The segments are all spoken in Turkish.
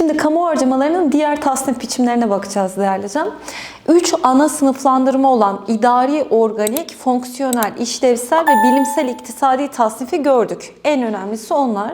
Şimdi kamu harcamalarının diğer tasnif biçimlerine bakacağız değerli can. Üç ana sınıflandırma olan idari, organik, fonksiyonel, işlevsel ve bilimsel iktisadi tasnifi gördük. En önemlisi onlar.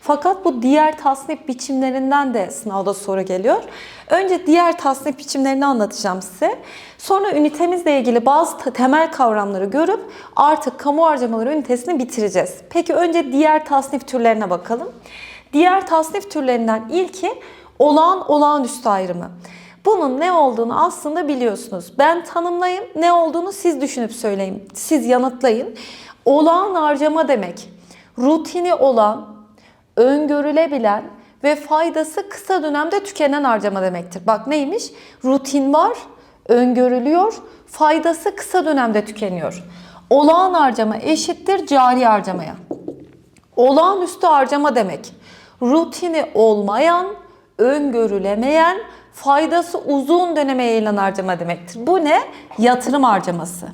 Fakat bu diğer tasnif biçimlerinden de sınavda soru geliyor. Önce diğer tasnif biçimlerini anlatacağım size. Sonra ünitemizle ilgili bazı temel kavramları görüp artık kamu harcamaları ünitesini bitireceğiz. Peki önce diğer tasnif türlerine bakalım. Diğer tasnif türlerinden ilki olağan olağanüstü ayrımı. Bunun ne olduğunu aslında biliyorsunuz. Ben tanımlayayım, ne olduğunu siz düşünüp söyleyin. Siz yanıtlayın. Olağan harcama demek. Rutini olan, öngörülebilen ve faydası kısa dönemde tükenen harcama demektir. Bak neymiş? Rutin var, öngörülüyor, faydası kısa dönemde tükeniyor. Olağan harcama eşittir cari harcamaya. Olağanüstü harcama demek. Rutini olmayan, öngörülemeyen, faydası uzun döneme yayılan harcama demektir. Bu ne? Yatırım harcaması.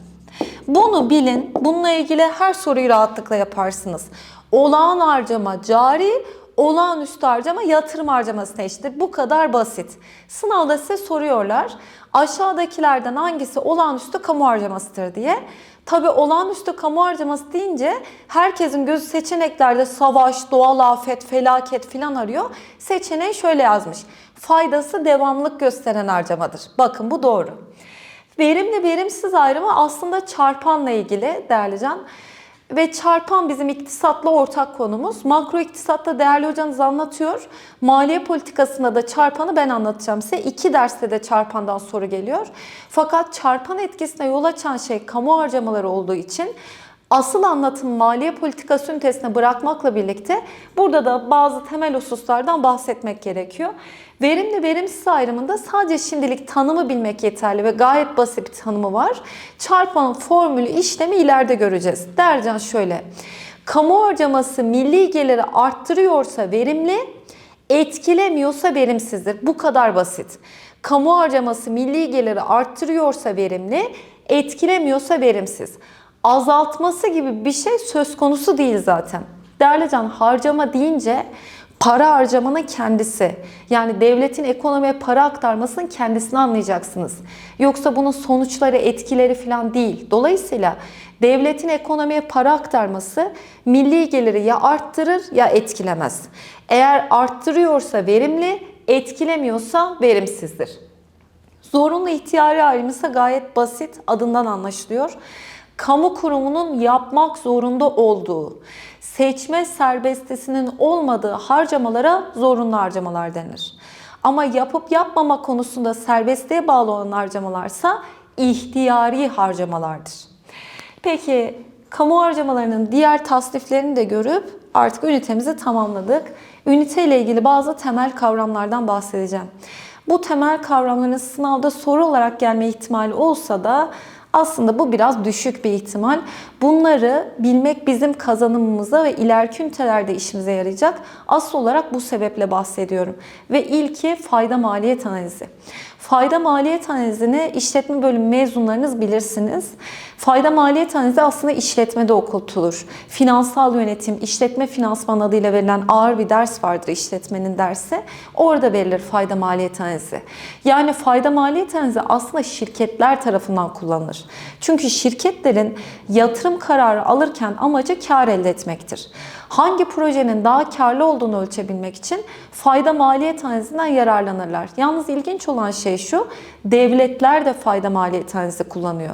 Bunu bilin. Bununla ilgili her soruyu rahatlıkla yaparsınız. Olağan harcama cari, olağanüstü harcama yatırım harcamasına eşittir. Bu kadar basit. Sınavda size soruyorlar. Aşağıdakilerden hangisi olağanüstü kamu harcamasıdır diye. Tabi olağanüstü kamu harcaması deyince herkesin gözü seçeneklerde savaş, doğal afet, felaket filan arıyor. Seçeneği şöyle yazmış. Faydası devamlık gösteren harcamadır. Bakın bu doğru. Verimli verimsiz ayrımı aslında çarpanla ilgili değerli can. Ve çarpan bizim iktisatla ortak konumuz. Makro iktisatta değerli hocanız anlatıyor. Maliye politikasında da çarpanı ben anlatacağım size. İki derste de çarpandan soru geliyor. Fakat çarpan etkisine yol açan şey kamu harcamaları olduğu için asıl anlatım maliye politikası ünitesine bırakmakla birlikte burada da bazı temel hususlardan bahsetmek gerekiyor. Verimli verimsiz ayrımında sadece şimdilik tanımı bilmek yeterli ve gayet basit bir tanımı var. Çarpanın formülü işlemi ileride göreceğiz. Dercan şöyle. Kamu harcaması milli geliri arttırıyorsa verimli, etkilemiyorsa verimsizdir. Bu kadar basit. Kamu harcaması milli geliri arttırıyorsa verimli, etkilemiyorsa verimsiz. Azaltması gibi bir şey söz konusu değil zaten. Değerli can harcama deyince para harcamanın kendisi. Yani devletin ekonomiye para aktarmasının kendisini anlayacaksınız. Yoksa bunun sonuçları, etkileri falan değil. Dolayısıyla devletin ekonomiye para aktarması milli geliri ya arttırır ya etkilemez. Eğer arttırıyorsa verimli, etkilemiyorsa verimsizdir. Zorunlu ihtiyari ayrımı ise gayet basit, adından anlaşılıyor. Kamu kurumunun yapmak zorunda olduğu, seçme serbestisinin olmadığı harcamalara zorunlu harcamalar denir. Ama yapıp yapmama konusunda serbestliğe bağlı olan harcamalarsa ihtiyari harcamalardır. Peki kamu harcamalarının diğer tasniflerini de görüp artık ünitemizi tamamladık. Ünite ile ilgili bazı temel kavramlardan bahsedeceğim. Bu temel kavramların sınavda soru olarak gelme ihtimali olsa da aslında bu biraz düşük bir ihtimal. Bunları bilmek bizim kazanımımıza ve ileriki ünitelerde işimize yarayacak. Asıl olarak bu sebeple bahsediyorum. Ve ilki fayda maliyet analizi. Fayda maliyet analizini işletme bölümü mezunlarınız bilirsiniz. Fayda maliyet analizi aslında işletmede okutulur. Finansal yönetim, işletme finansman adıyla verilen ağır bir ders vardır işletmenin dersi. Orada verilir fayda maliyet analizi. Yani fayda maliyet analizi aslında şirketler tarafından kullanılır. Çünkü şirketlerin yatırım kararı alırken amacı kar elde etmektir. Hangi projenin daha karlı olduğunu ölçebilmek için fayda maliyet analizinden yararlanırlar. Yalnız ilginç olan şey şu, devletler de fayda maliyet analizi kullanıyor.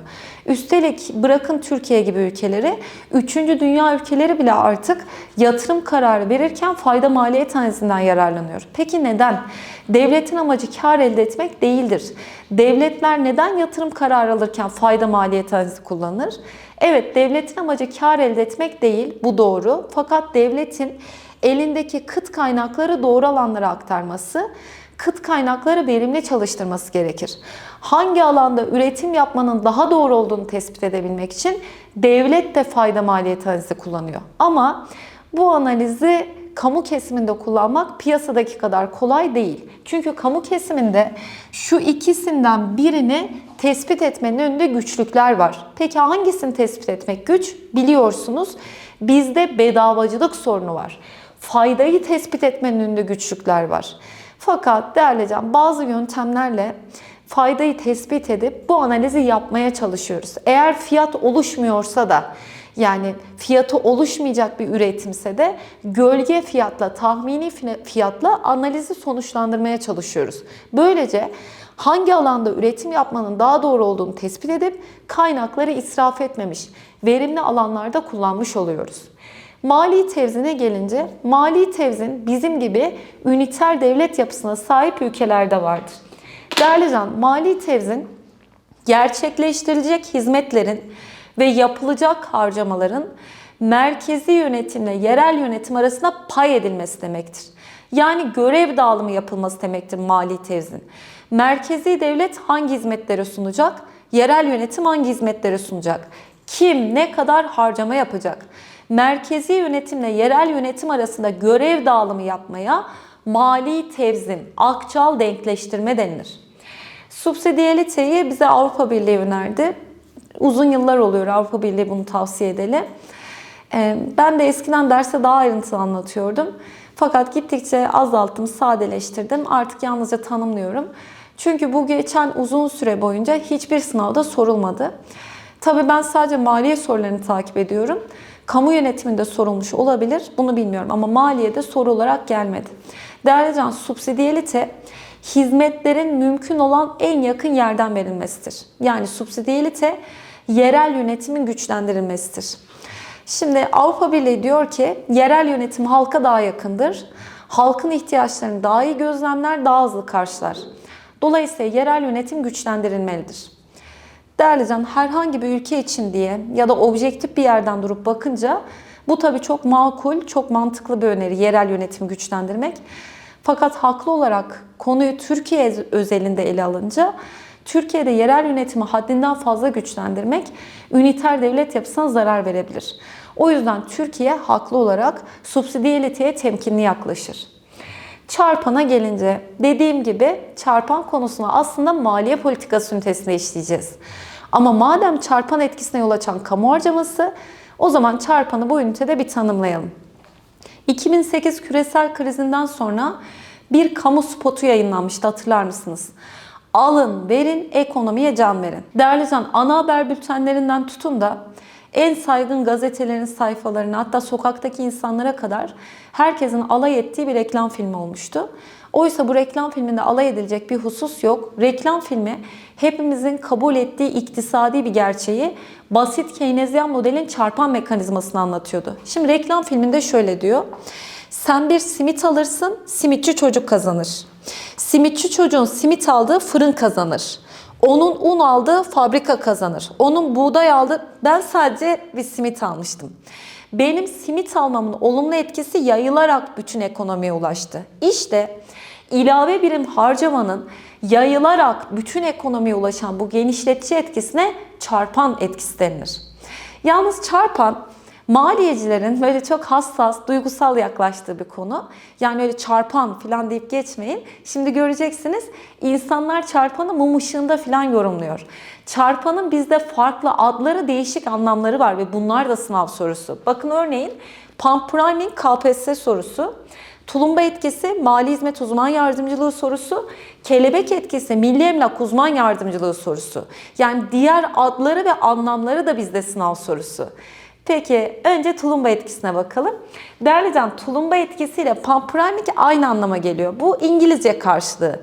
Üstelik bırakın Türkiye gibi ülkeleri, 3. dünya ülkeleri bile artık yatırım kararı verirken fayda maliyet analizinden yararlanıyor. Peki neden? Devletin amacı kar elde etmek değildir. Devletler neden yatırım kararı alırken fayda maliyet analizi kullanır? Evet, devletin amacı kar elde etmek değil, bu doğru. Fakat devletin elindeki kıt kaynakları doğru alanlara aktarması, kıt kaynakları verimli çalıştırması gerekir. Hangi alanda üretim yapmanın daha doğru olduğunu tespit edebilmek için devlet de fayda maliyet analizi kullanıyor. Ama bu analizi kamu kesiminde kullanmak piyasadaki kadar kolay değil. Çünkü kamu kesiminde şu ikisinden birini tespit etmenin önünde güçlükler var. Peki hangisini tespit etmek güç? Biliyorsunuz bizde bedavacılık sorunu var. Faydayı tespit etmenin önünde güçlükler var. Fakat değerli hocam bazı yöntemlerle faydayı tespit edip bu analizi yapmaya çalışıyoruz. Eğer fiyat oluşmuyorsa da yani fiyatı oluşmayacak bir üretimse de gölge fiyatla, tahmini fiyatla analizi sonuçlandırmaya çalışıyoruz. Böylece hangi alanda üretim yapmanın daha doğru olduğunu tespit edip kaynakları israf etmemiş, verimli alanlarda kullanmış oluyoruz. Mali tevzine gelince, mali tevzin bizim gibi üniter devlet yapısına sahip ülkelerde vardır. Değerli can, mali tevzin gerçekleştirilecek hizmetlerin ve yapılacak harcamaların merkezi yönetimle yerel yönetim arasında pay edilmesi demektir. Yani görev dağılımı yapılması demektir mali tevzin. Merkezi devlet hangi hizmetleri sunacak? Yerel yönetim hangi hizmetleri sunacak? Kim ne kadar harcama yapacak? Merkezi yönetimle yerel yönetim arasında görev dağılımı yapmaya mali tevzin, akçal denkleştirme denilir. Subsidiyaliteyi bize Avrupa Birliği önerdi. Uzun yıllar oluyor Avrupa Birliği bunu tavsiye edeli. Ee, ben de eskiden derste daha ayrıntılı anlatıyordum. Fakat gittikçe azalttım, sadeleştirdim. Artık yalnızca tanımlıyorum. Çünkü bu geçen uzun süre boyunca hiçbir sınavda sorulmadı. Tabii ben sadece maliye sorularını takip ediyorum. Kamu yönetiminde sorulmuş olabilir. Bunu bilmiyorum ama maliyede soru olarak gelmedi. Değerli can, subsidiyelite hizmetlerin mümkün olan en yakın yerden verilmesidir. Yani subsidiyelite yerel yönetimin güçlendirilmesidir. Şimdi Avrupa Birliği diyor ki yerel yönetim halka daha yakındır. Halkın ihtiyaçlarını daha iyi gözlemler, daha hızlı karşılar. Dolayısıyla yerel yönetim güçlendirilmelidir. Değerli can herhangi bir ülke için diye ya da objektif bir yerden durup bakınca bu tabii çok makul, çok mantıklı bir öneri yerel yönetimi güçlendirmek. Fakat haklı olarak konuyu Türkiye özelinde ele alınca Türkiye'de yerel yönetimi haddinden fazla güçlendirmek üniter devlet yapısına zarar verebilir. O yüzden Türkiye haklı olarak subsidiyeliteye temkinli yaklaşır. Çarpana gelince dediğim gibi çarpan konusunu aslında maliye politikası ünitesinde işleyeceğiz. Ama madem çarpan etkisine yol açan kamu harcaması o zaman çarpanı bu ünitede bir tanımlayalım. 2008 küresel krizinden sonra bir kamu spotu yayınlanmıştı hatırlar mısınız? Alın, verin, ekonomiye can verin. Değerli can, ana haber bültenlerinden tutun da en saygın gazetelerin sayfalarına hatta sokaktaki insanlara kadar herkesin alay ettiği bir reklam filmi olmuştu. Oysa bu reklam filminde alay edilecek bir husus yok. Reklam filmi hepimizin kabul ettiği iktisadi bir gerçeği basit Keynesyen modelin çarpan mekanizmasını anlatıyordu. Şimdi reklam filminde şöyle diyor. Sen bir simit alırsın, simitçi çocuk kazanır. Simitçi çocuğun simit aldığı fırın kazanır. Onun un aldığı fabrika kazanır. Onun buğday aldığı... Ben sadece bir simit almıştım. Benim simit almamın olumlu etkisi yayılarak bütün ekonomiye ulaştı. İşte ilave birim harcamanın yayılarak bütün ekonomiye ulaşan bu genişletici etkisine çarpan etkisi denilir. Yalnız çarpan Maliyecilerin böyle çok hassas, duygusal yaklaştığı bir konu. Yani öyle çarpan falan deyip geçmeyin. Şimdi göreceksiniz insanlar çarpanı mum ışığında falan yorumluyor. Çarpanın bizde farklı adları, değişik anlamları var ve bunlar da sınav sorusu. Bakın örneğin pump priming KPSS sorusu. Tulumba etkisi mali hizmet uzman yardımcılığı sorusu, kelebek etkisi milli emlak uzman yardımcılığı sorusu. Yani diğer adları ve anlamları da bizde sınav sorusu. Peki önce tulumba etkisine bakalım. Değerli can tulumba etkisiyle pampriming aynı anlama geliyor. Bu İngilizce karşılığı.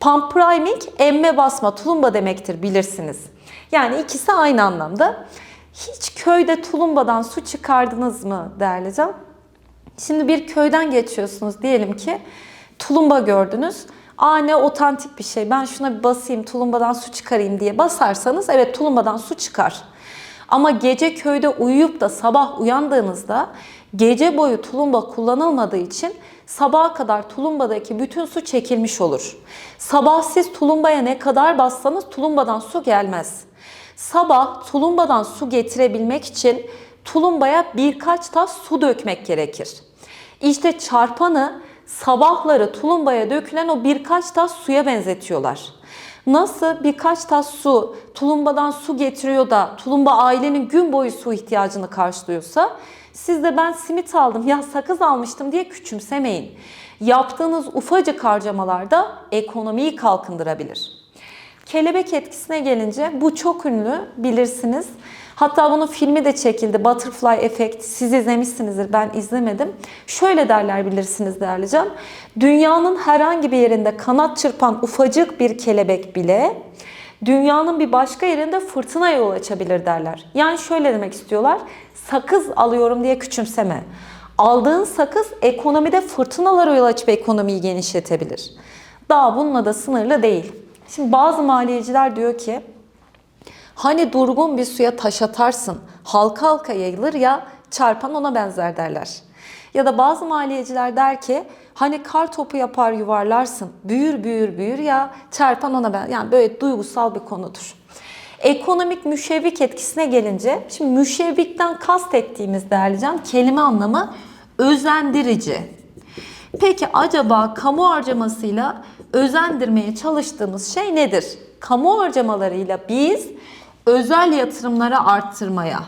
Pampriming emme basma tulumba demektir bilirsiniz. Yani ikisi aynı anlamda. Hiç köyde tulumbadan su çıkardınız mı değerli can? Şimdi bir köyden geçiyorsunuz diyelim ki tulumba gördünüz. Aa ne otantik bir şey ben şuna bir basayım tulumbadan su çıkarayım diye basarsanız evet tulumbadan su çıkar. Ama gece köyde uyuyup da sabah uyandığınızda gece boyu tulumba kullanılmadığı için sabaha kadar tulumbadaki bütün su çekilmiş olur. Sabah siz tulumbaya ne kadar bassanız tulumbadan su gelmez. Sabah tulumbadan su getirebilmek için tulumbaya birkaç tas su dökmek gerekir. İşte çarpanı sabahları tulumbaya dökülen o birkaç tas suya benzetiyorlar. Nasıl birkaç tas su tulumbadan su getiriyor da tulumba ailenin gün boyu su ihtiyacını karşılıyorsa siz de ben simit aldım ya sakız almıştım diye küçümsemeyin. Yaptığınız ufacık harcamalarda ekonomiyi kalkındırabilir. Kelebek etkisine gelince bu çok ünlü bilirsiniz. Hatta bunun filmi de çekildi. Butterfly Effect. Siz izlemişsinizdir. Ben izlemedim. Şöyle derler bilirsiniz değerli can. Dünyanın herhangi bir yerinde kanat çırpan ufacık bir kelebek bile dünyanın bir başka yerinde fırtına yol açabilir derler. Yani şöyle demek istiyorlar. Sakız alıyorum diye küçümseme. Aldığın sakız ekonomide fırtınalara yol açıp ekonomiyi genişletebilir. Daha bununla da sınırlı değil. Şimdi bazı maliyeciler diyor ki hani durgun bir suya taş atarsın halka halka yayılır ya çarpan ona benzer derler. Ya da bazı maliyeciler der ki hani kar topu yapar yuvarlarsın büyür büyür büyür ya çarpan ona ben yani böyle duygusal bir konudur. Ekonomik müşevvik etkisine gelince şimdi müşevvikten kastettiğimiz değerli can kelime anlamı özendirici. Peki acaba kamu harcamasıyla özendirmeye çalıştığımız şey nedir? Kamu harcamalarıyla biz özel yatırımları arttırmaya,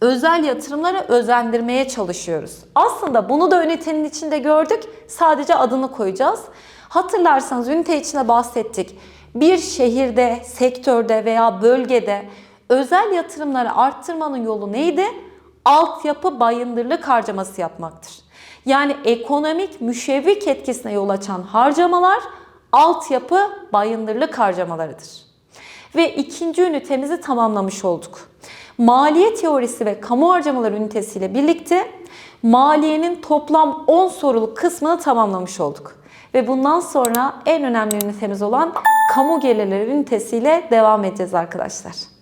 özel yatırımları özendirmeye çalışıyoruz. Aslında bunu da ünitenin içinde gördük. Sadece adını koyacağız. Hatırlarsanız ünite içinde bahsettik. Bir şehirde, sektörde veya bölgede özel yatırımları arttırmanın yolu neydi? Altyapı bayındırlık harcaması yapmaktır. Yani ekonomik müşevvik etkisine yol açan harcamalar altyapı bayındırlık harcamalarıdır. Ve ikinci ünitemizi tamamlamış olduk. Maliye teorisi ve kamu harcamaları ünitesiyle birlikte maliyenin toplam 10 soruluk kısmını tamamlamış olduk. Ve bundan sonra en önemli ünitemiz olan kamu gelirleri ünitesiyle devam edeceğiz arkadaşlar.